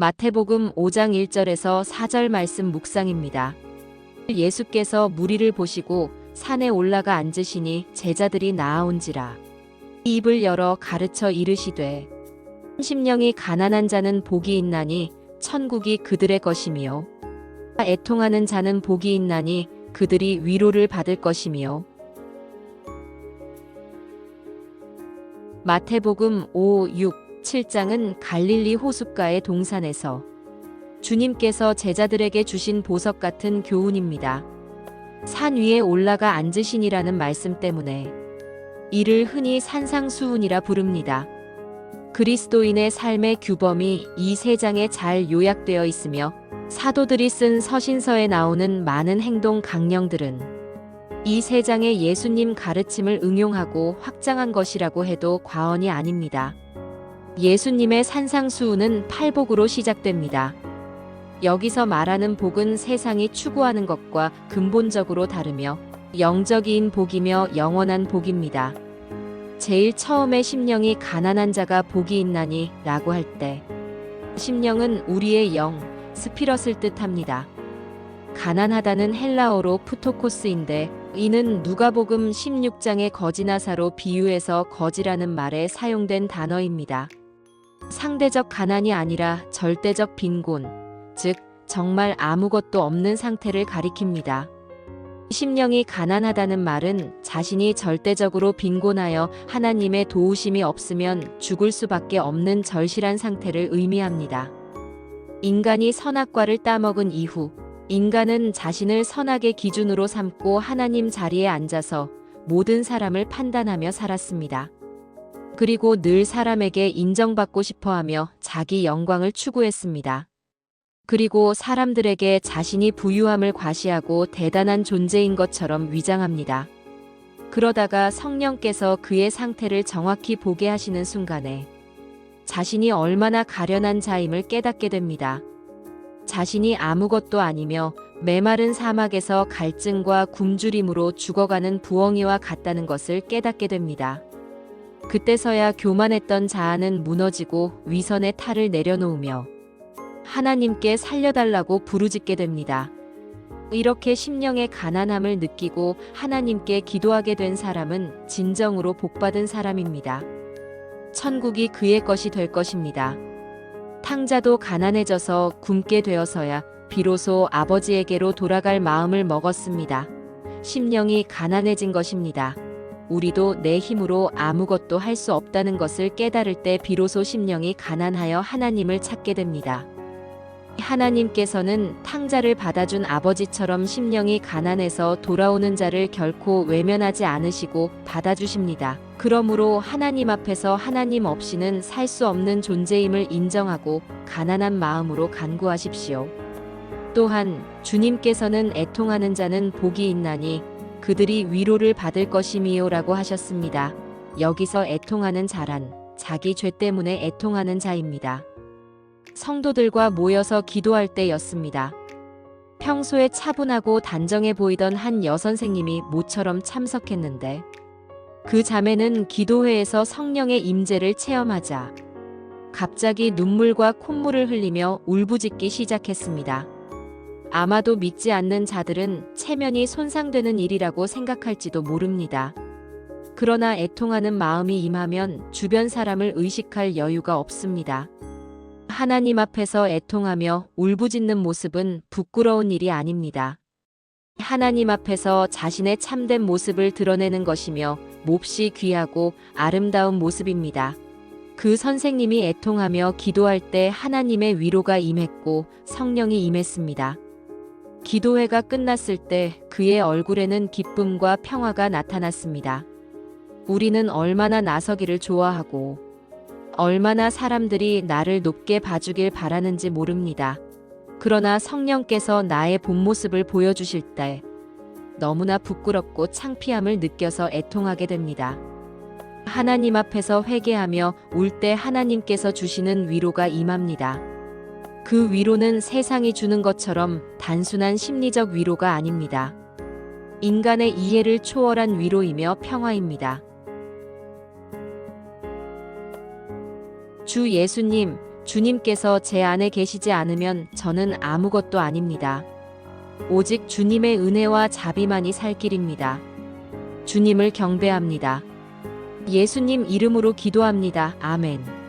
마태복음 5장 1절에서 4절 말씀 묵상입니다. 예수께서 무리를 보시고 산에 올라가 앉으시니 제자들이 나아온지라. 입을 열어 가르쳐 이르시되 심령이 가난한 자는 복이 있나니 천국이 그들의 것이며 애통하는 자는 복이 있나니 그들이 위로를 받을 것이며 마태복음 5, 6, 7장은 갈릴리 호숫가의 동산에서 주님께서 제자들에게 주신 보석 같은 교훈입니다. 산 위에 올라가 앉으시니라는 말씀 때문에 이를 흔히 산상수훈이라 부릅니다. 그리스도인의 삶의 규범이 이 세 장에 잘 요약되어 있으며 사도들이 쓴 서신서에 나오는 많은 행동 강령들은 이 세 장의 예수님 가르침을 응용하고 확장한 것이라고 해도 과언이 아닙니다. 예수님의 산상수훈은 팔복으로 시작됩니다. 여기서 말하는 복은 세상이 추구하는 것과 근본적으로 다르며 영적인 복이며 영원한 복입니다. 제일 처음에 심령이 가난한 자가 복이 있나니 라고 할 때 심령은 우리의 영, 스피럿을 뜻합니다. 가난하다는 헬라어로 푸토코스인데 이는 누가복음 16장의 거지나사로 비유해서 거지라는 말에 사용된 단어입니다. 상대적 가난이 아니라 절대적 빈곤, 즉 정말 아무것도 없는 상태를 가리킵니다. 심령이 가난하다는 말은 자신이 절대적으로 빈곤하여 하나님의 도우심이 없으면 죽을 수밖에 없는 절실한 상태를 의미합니다. 인간이 선악과를 따먹은 이후 인간은 자신을 선악의 기준으로 삼고 하나님 자리에 앉아서 모든 사람을 판단하며 살았습니다. 그리고 늘 사람에게 인정받고 싶어 하며 자기 영광을 추구했습니다. 그리고 사람들에게 자신이 부유함을 과시하고 대단한 존재인 것처럼 위장합니다. 그러다가 성령께서 그의 상태를 정확히 보게 하시는 순간에 자신이 얼마나 가련한 자임을 깨닫게 됩니다. 자신이 아무것도 아니며 메마른 사막에서 갈증과 굶주림으로 죽어가는 부엉이와 같다는 것을 깨닫게 됩니다. 그때서야 교만했던 자아는 무너지고 위선의 탈을 내려놓으며 하나님께 살려달라고 부르짖게 됩니다. 이렇게 심령의 가난함을 느끼고 하나님께 기도하게 된 사람은 진정으로 복받은 사람입니다. 천국이 그의 것이 될 것입니다. 탕자도 가난해져서 굶게 되어서야 비로소 아버지에게로 돌아갈 마음을 먹었습니다. 심령이 가난해진 것입니다. 우리도 내 힘으로 아무것도 할 수 없다는 것을 깨달을 때 비로소 심령이 가난하여 하나님을 찾게 됩니다. 하나님께서는 탕자를 받아준 아버지처럼 심령이 가난해서 돌아오는 자를 결코 외면하지 않으시고 받아주십니다. 그러므로 하나님 앞에서 하나님 없이는 살 수 없는 존재임을 인정하고 가난한 마음으로 간구하십시오. 또한 주님께서는 애통하는 자는 복이 있나니 그들이 위로를 받을 것임이요라고 하셨습니다. 여기서 애통하는 자란 자기 죄 때문에 애통하는 자입니다. 성도들과 모여서 기도할 때였습니다. 평소에 차분하고 단정해 보이던 한 여선생님이 모처럼 참석했는데 그 자매는 기도회에서 성령의 임재를 체험하자 갑자기 눈물과 콧물을 흘리며 울부짖기 시작했습니다. 아마도 믿지 않는 자들은 체면이 손상되는 일이라고 생각할지도 모릅니다. 그러나 애통하는 마음이 임하면 주변 사람을 의식할 여유가 없습니다. 하나님 앞에서 애통하며 울부짖는 모습은 부끄러운 일이 아닙니다. 하나님 앞에서 자신의 참된 모습을 드러내는 것이며 몹시 귀하고 아름다운 모습입니다. 그 선생님이 애통하며 기도할 때 하나님의 위로가 임했고 성령이 임했습니다. 기도회가 끝났을 때 그의 얼굴에는 기쁨과 평화가 나타났습니다. 우리는 얼마나 나서기를 좋아하고 얼마나 사람들이 나를 높게 봐주길 바라는지 모릅니다. 그러나 성령께서 나의 본 모습을 보여주실 때 너무나 부끄럽고 창피함을 느껴서 애통하게 됩니다. 하나님 앞에서 회개하며 울 때 하나님께서 주시는 위로가 임합니다. 그 위로는 세상이 주는 것처럼 단순한 심리적 위로가 아닙니다. 인간의 이해를 초월한 위로이며 평화입니다. 주 예수님, 주님께서 제 안에 계시지 않으면 저는 아무것도 아닙니다. 오직 주님의 은혜와 자비만이 살 길입니다. 주님을 경배합니다. 예수님 이름으로 기도합니다. 아멘.